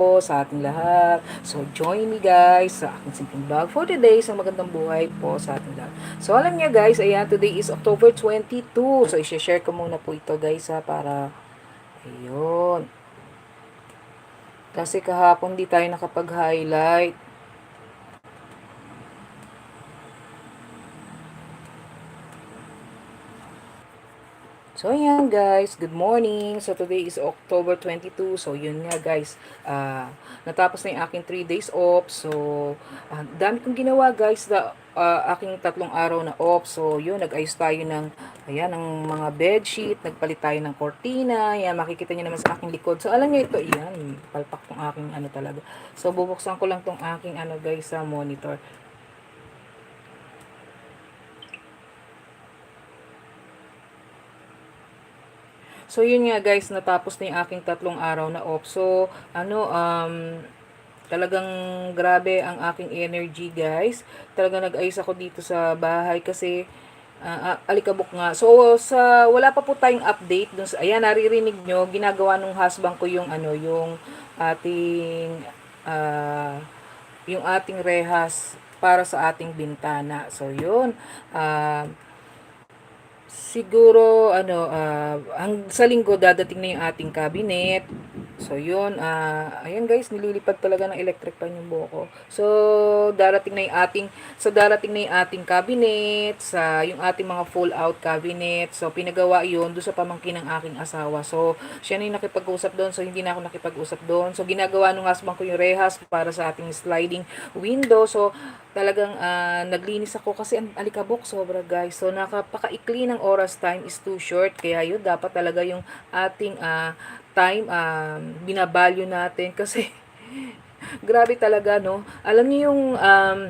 po sa ating lahat. So, join me guys sa aking simpleng vlog for today sa magandang buhay po sa ating lahat. So, alam niya guys, ayan, today is October 22. So, i-share ko muna po ito guys ha, para, ayun. Kasi kahapon di tayo nakapag-highlight. So, ayan guys, good morning. So, today is October 22. So, yun nga guys, ah natapos na yung aking 3 days off. So, ah, dami kong ginawa guys, na ah, aking tatlong araw na off. So, yun, nag-ayos tayo ng, ayan, ng mga bedsheet, nagpalit tayo ng cortina. Ayan, makikita niyo naman sa aking likod. So, alam niyo ito, ayan, palpak tong aking ano talaga. So, bubuksan ko lang tong aking ano guys sa monitor. So, yun nga guys, natapos na yung aking tatlong araw na off. So, ano, um, talagang grabe ang aking energy guys. Talagang nag-ayos ako dito sa bahay kasi ah, alikabok nga. So, sa, wala pa po tayong update. Dun sa, ayan, naririnig nyo, ginagawa nung husband ko yung ano, yung ating, ah, yung ating rehas para sa ating bintana. So, yun. Ah, Siguro, ano, ah, ang sa linggo dadating na yung ating cabinet. So, yun. ah ayan guys, nililipad talaga ng electric pan yung buhok ko. So, darating na yung ating, sa darating na yung ating cabinet, sa yung ating mga full out cabinet. So, pinagawa yun doon sa pamangkin ng aking asawa. So, siya na yung nakipag-usap doon. So, hindi na ako nakipag-usap doon. So, ginagawa nung husband ko yung rehas para sa ating sliding window. So, talagang ah, naglinis ako kasi ang alikabok sobra guys. So nakapakaikli ng oras time is too short. Kaya yun dapat talaga yung ating ah, time um, binabalyo natin kasi grabe talaga no. Alam niyo yung um,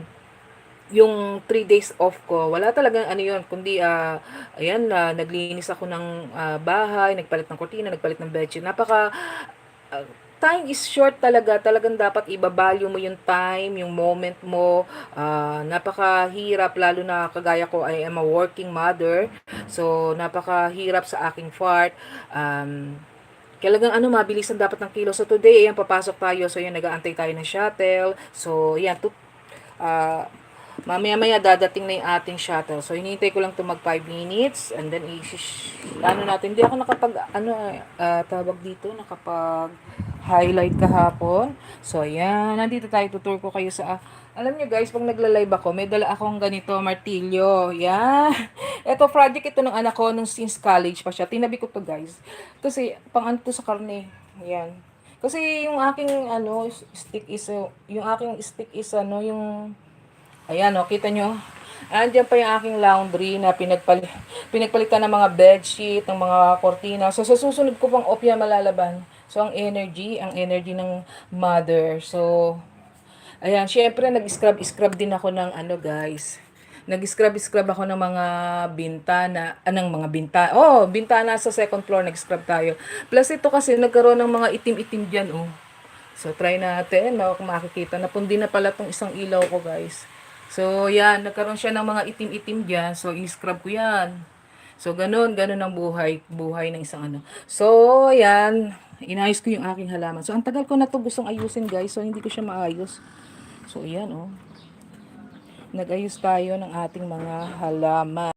yung 3 days off ko, wala talagang ano yun, kundi, ah ayan, na naglinis ako ng ah, bahay, nagpalit ng kortina, nagpalit ng bedsheet. Napaka, ah, time is short talaga. Talagang dapat ibabalyo mo yung time, yung moment mo. Ah, napakahirap, lalo na kagaya ko, I am a working mother. So, napakahirap sa aking part. Um, Kailangan ano, mabilis ang dapat ng kilo. So, today, ayan, papasok tayo. So, yan, nag-aantay tayo ng shuttle. So, yan, to, ah, mamaya-maya dadating na yung ating shuttle. So, hinihintay ko lang to mag 5 minutes. And then, ano natin, hindi ako nakapag, ano, ah, tawag dito, nakapag highlight kahapon. So, ayan, nandito tayo, tutur ko kayo sa, alam niyo guys, pag nagla-live ako, may dala akong ganito, martilyo. Yan. Ito, project ito ng anak ko nung since college pa siya. Tinabi ko to guys. Kasi, pang ano to sa karne. Yan. Kasi yung aking ano stick is yung aking stick is ano yung Ayan, o, kita nyo. Andiyan pa yung aking laundry na pinagpali pinagpalitan ng mga bedsheet, ng mga kortina. So, sa susunod ko pang opya malalaban. So, ang energy, ang energy ng mother. So, ayan, syempre, nag-scrub-scrub din ako ng ano, guys. Nag-scrub-scrub ako ng mga bintana, anong mga bintana. Oh, bintana sa second floor, nag-scrub tayo. Plus, ito kasi, nagkaroon ng mga itim-itim dyan, oh. So, try natin. No? Kung makikita, napundi na pala tong isang ilaw ko, guys. So, yan. Nagkaroon siya ng mga itim-itim dyan. So, in-scrub ko yan. So, ganun. Ganun ang buhay. Buhay ng isang ano. So, yan. Inayos ko yung aking halaman. So, ang tagal ko na to gustong ayusin, guys. So, hindi ko siya maayos. So, yan, oh. Nag-ayos tayo ng ating mga halaman.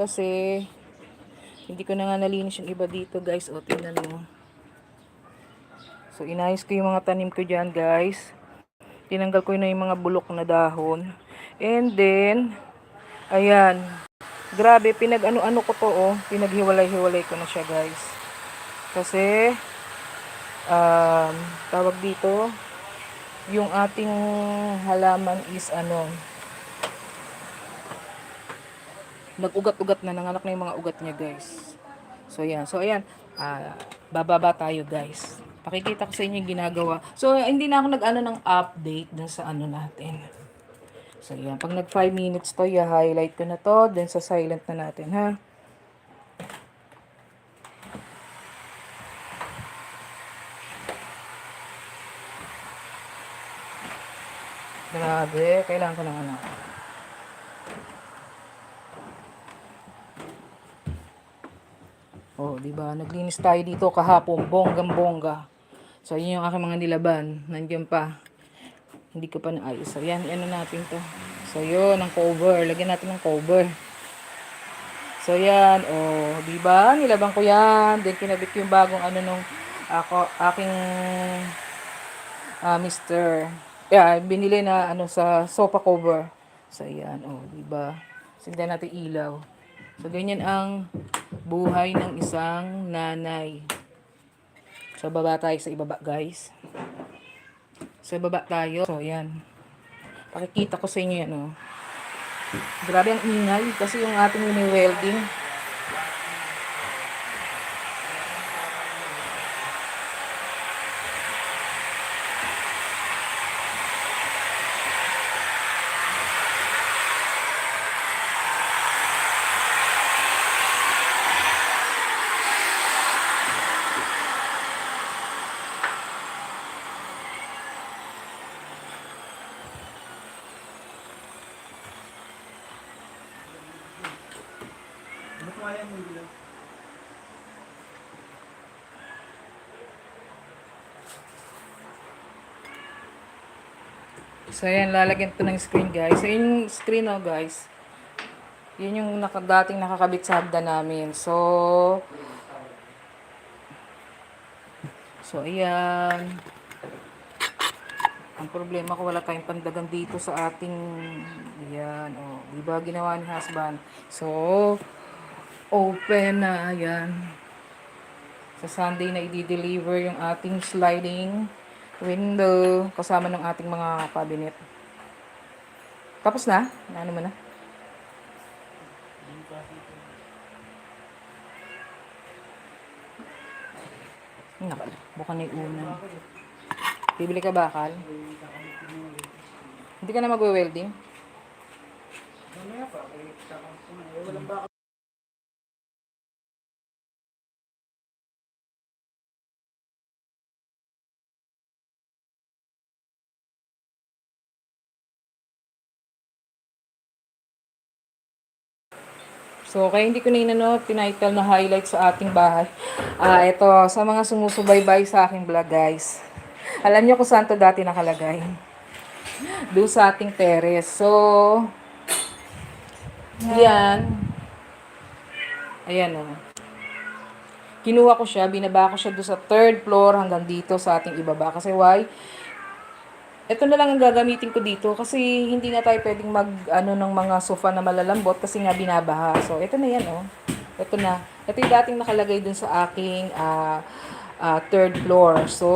Kasi, hindi ko na nga nalinis yung iba dito, guys. O, tingnan mo. So, inayos ko yung mga tanim ko dyan, guys. Tinanggal ko na yung mga bulok na dahon. And then, ayan. Grabe, pinag-ano-ano ko to, oh. Pinaghiwalay-hiwalay ko na siya, guys. Kasi, um, tawag dito, yung ating halaman is ano, nag-ugat-ugat na, nanganak na yung mga ugat niya, guys. So, ayan. So, ayan. ah bababa tayo, guys. Pakikita ko sa inyo yung ginagawa. So, hindi na ako nag-ano ng update dun sa ano natin. So, ayan. Pag nag 5 minutes to, i-highlight ko na to. Then, sa silent na natin, ha? Grabe. Kailangan ko ng ano. Oh, 'di ba? Naglinis tayo dito kahapon, bonggang-bongga. So, yun yung aking mga nilaban. Nandiyan pa. Hindi ko pa naayos. So, yan. Ano natin to. So, yun. Ang cover. Lagyan natin ng cover. So, yan. Oh, diba? Nilaban ko yan. Then, kinabit yung bagong ano nung ako, aking ah Mr. Yeah, binili na ano sa sofa cover. So, yan. O, oh, diba? Sindan natin ilaw. So, ganyan ang buhay ng isang nanay. Sa baba tayo sa ibaba, guys. Sa baba tayo. So, yan. Pakikita ko sa inyo yan, oh. Grabe ang ingay kasi yung ating mini-welding. So, ayan, lalagyan to ng screen, guys. So, yung screen, oh, guys. Yun yung naka, dating nakakabit sa hagda namin. So, so, ayan. Ang problema ko, wala tayong pandagan dito sa ating, ayan, oh. Diba, ginawa ni husband. So, open na, ayan. Sa Sunday na i-deliver yung ating sliding window kasama ng ating mga cabinet. Tapos na? Ano mo na? Nakal, buka na yung unan. Bibili ka bakal? Hindi ka na magwe-welding? So, kaya hindi ko na inano, tinitle na highlight sa ating bahay. Ah, ito, sa mga sumusubaybay sa aking vlog, guys. Alam niyo kung saan to dati nakalagay. Doon sa ating terrace. So, yan. Ayan, oh. Kinuha ko siya, binaba ko siya doon sa third floor hanggang dito sa ating ibaba. Kasi why? Ito na lang ang gagamitin ko dito kasi hindi na tayo pwedeng mag ano ng mga sofa na malalambot kasi nga binabaha. So ito na yan oh. Ito na. Ito yung dating nakalagay dun sa aking uh, uh, third floor. So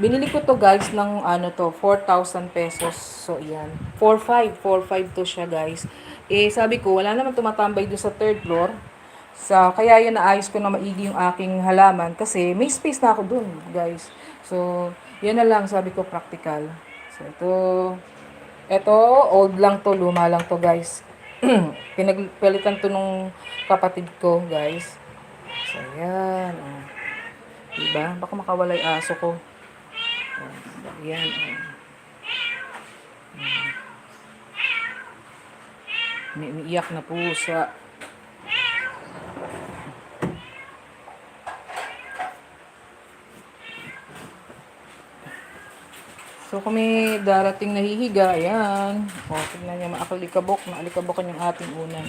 binili ko to guys ng ano to 4,000 pesos. So yan. 4,500 4,500 to siya guys. Eh sabi ko wala naman tumatambay dun sa third floor. So, kaya yun naayos ko na maigi yung aking halaman kasi may space na ako dun, guys. So, yan na lang sabi ko practical. So, ito, ito, old lang to, luma lang to, guys. Pinagpalitan to nung kapatid ko, guys. So, yan. Oh. Diba? Baka makawala yung aso ko. Oh, yan. Oh. May umiiyak na pusa. So, kung may darating nahihiga, ayan. O, tignan niya, maalikabok. Maalikabok yung ating unan.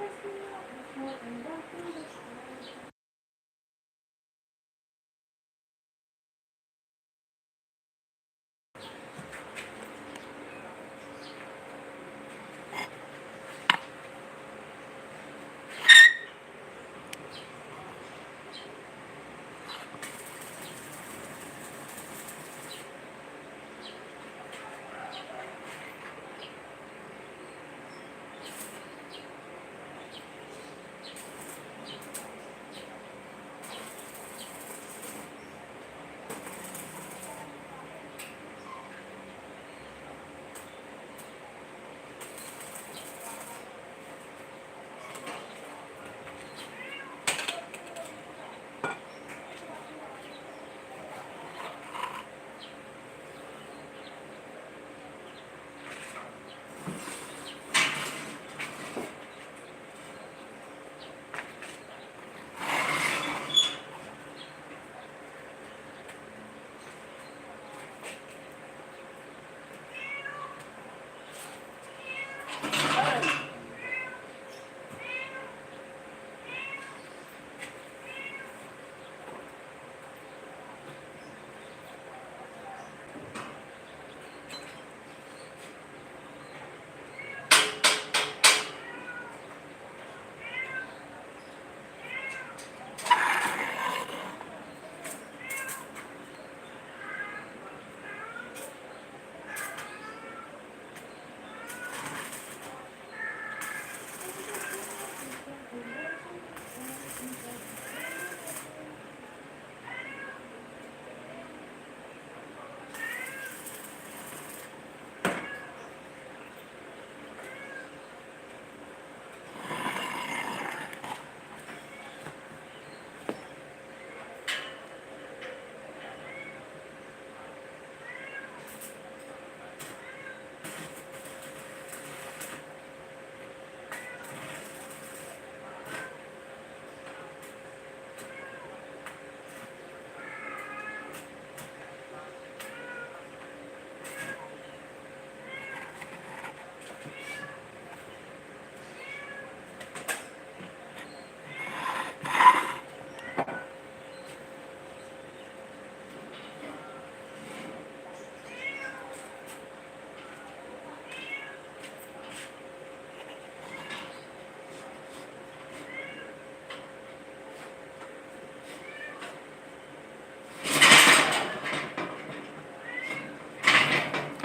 Вот, да, да, да.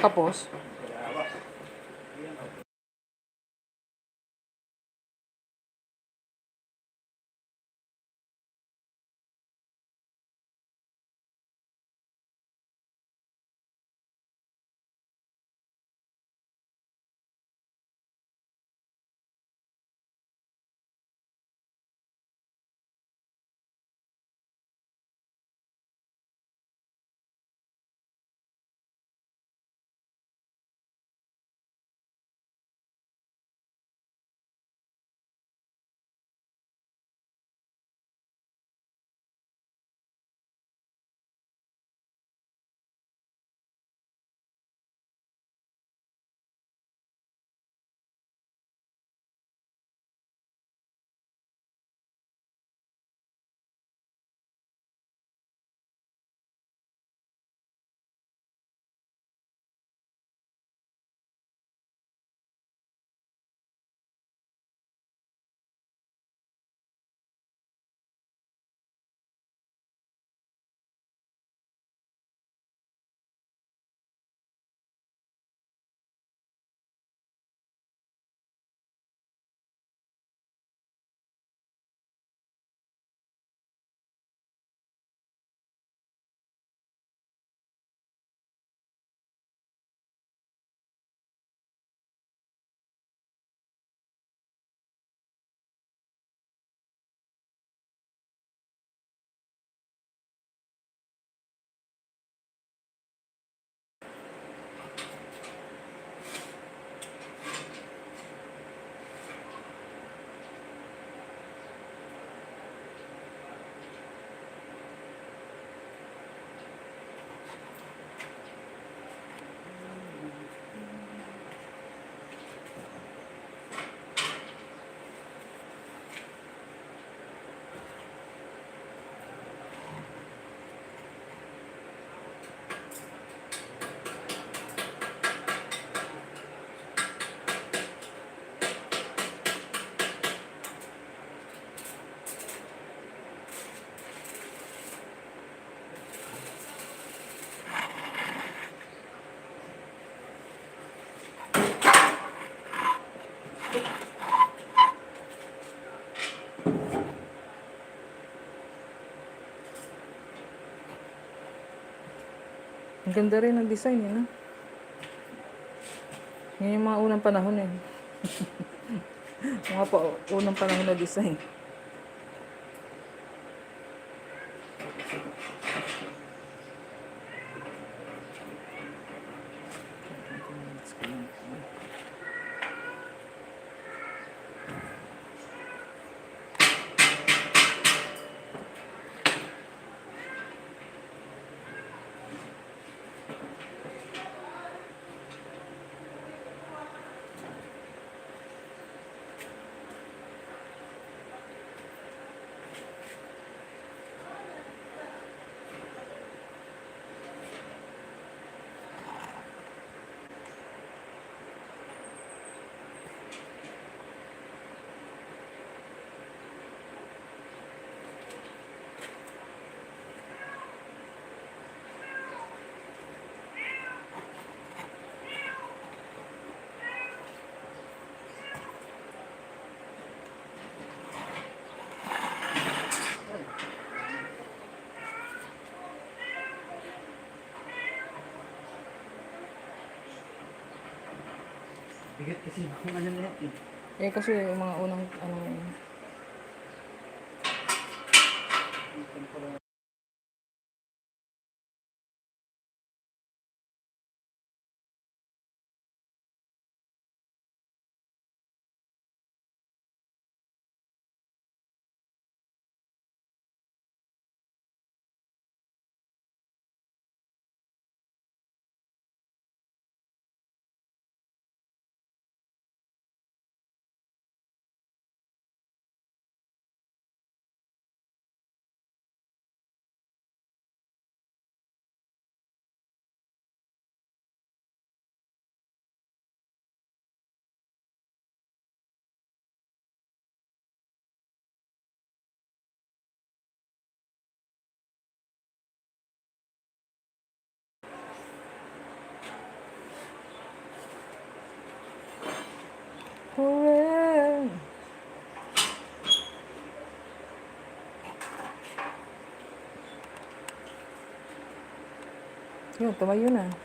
Tapos, Ganda rin ang design, eh, no? Yan yung mga unang panahon, eh. mga pa unang panahon na design. Bigat kasi kung ano yan eh. Eh, kasi yung mga unang, ano, Hooray! Yun, tumayo na.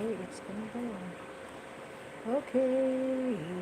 Okay, gonna go. Okay.